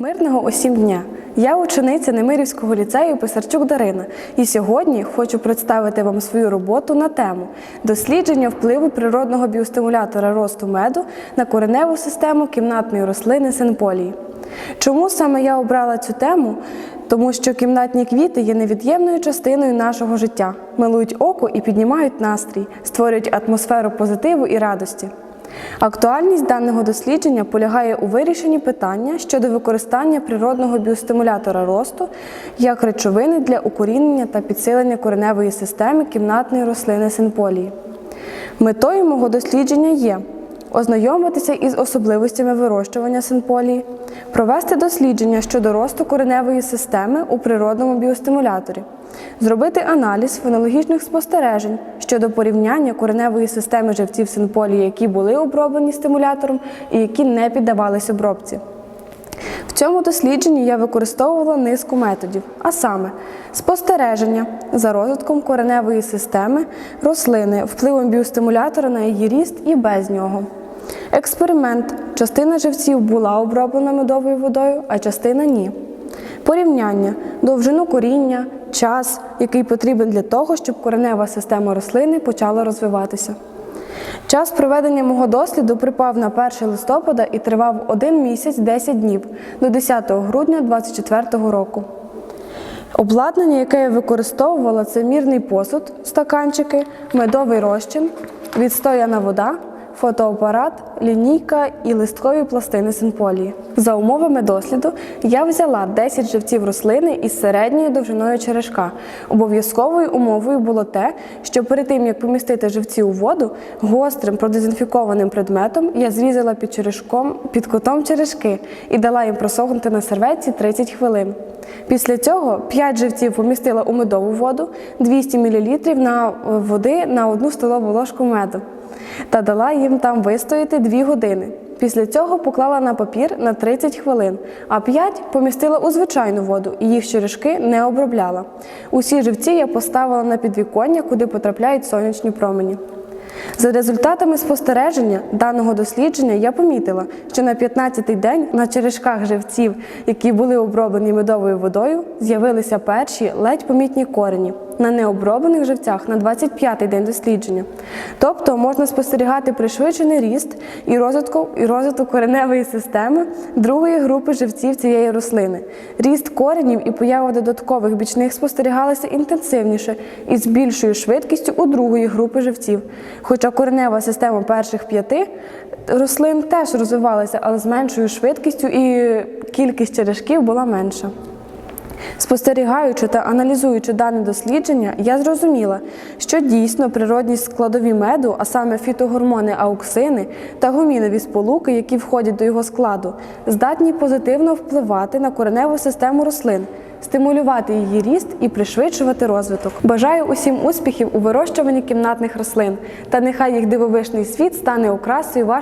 Мирного усім дня! Я учениця Немирівського ліцею Писарчук Дарина, і сьогодні хочу представити вам свою роботу на тему дослідження впливу природного біостимулятора росту меду на кореневу систему кімнатної рослини синполії. Чому саме я обрала цю тему? Тому що кімнатні квіти є невід'ємною частиною нашого життя, милують око і піднімають настрій, створюють атмосферу позитиву і радості. Актуальність даного дослідження полягає у вирішенні питання щодо використання природного біостимулятора росту як речовини для укорінення та підсилення кореневої системи кімнатної рослини синполії. Метою мого дослідження є ознайомитися із особливостями вирощування синполії, провести дослідження щодо росту кореневої системи у природному біостимуляторі, зробити аналіз фенологічних спостережень щодо порівняння кореневої системи живців синполії, які були оброблені стимулятором і які не піддавались обробці. В цьому дослідженні я використовувала низку методів, а саме спостереження за розвитком кореневої системи рослини, впливом біостимулятора на її ріст і без нього. Експеримент. Частина живців була оброблена медовою водою, а частина ні. Порівняння довжину коріння, час, який потрібен для того, щоб коренева система рослини почала розвиватися. Час проведення мого досліду припав на 1 листопада і тривав 1 місяць 10 днів до 10 грудня 2024 року. Обладнання, яке я використовувала, це мірний посуд, стаканчики, медовий розчин, відстояна вода, фотоапарат, лінійка і листкові пластини синполії. За умовами досліду я взяла 10 живців рослини із середньою довжиною черешка. Обов'язковою умовою було те, що перед тим як помістити живці у воду, гострим продезінфікованим предметом я зрізала під черешком під кутом черешки і дала їм просохнути на серветці 30 хвилин. Після цього 5 живців помістила у медову воду, 200 мл на води на 1 столову ложку меду та дала їм там вистояти 2 години. Після цього поклала на папір на 30 хвилин, а 5 помістила у звичайну воду і їх черешки не обробляла. Усі живці я поставила на підвіконня, куди потрапляють сонячні промені. За результатами спостереження даного дослідження я помітила, що на 15-й день на черешках живців, які були оброблені медовою водою, з'явилися перші ледь помітні корені. На необроблених живцях на 25-й день дослідження. Тобто можна спостерігати пришвидшений ріст і розвиток, і розвиток кореневої системи другої групи живців цієї рослини. Ріст коренів і поява додаткових бічних спостерігалися інтенсивніше і з більшою швидкістю у другої групи живців. Хоча коренева система перших п'яти рослин теж розвивалася, але з меншою швидкістю і кількість черешків була менша. Спостерігаючи та аналізуючи дане дослідження, я зрозуміла, що дійсно природні складові меду, а саме фітогормони ауксини та гумінові сполуки, які входять до його складу, здатні позитивно впливати на кореневу систему рослин, стимулювати її ріст і пришвидшувати розвиток. Бажаю усім успіхів у вирощуванні кімнатних рослин, та нехай їх дивовижний світ стане окрасою вашої.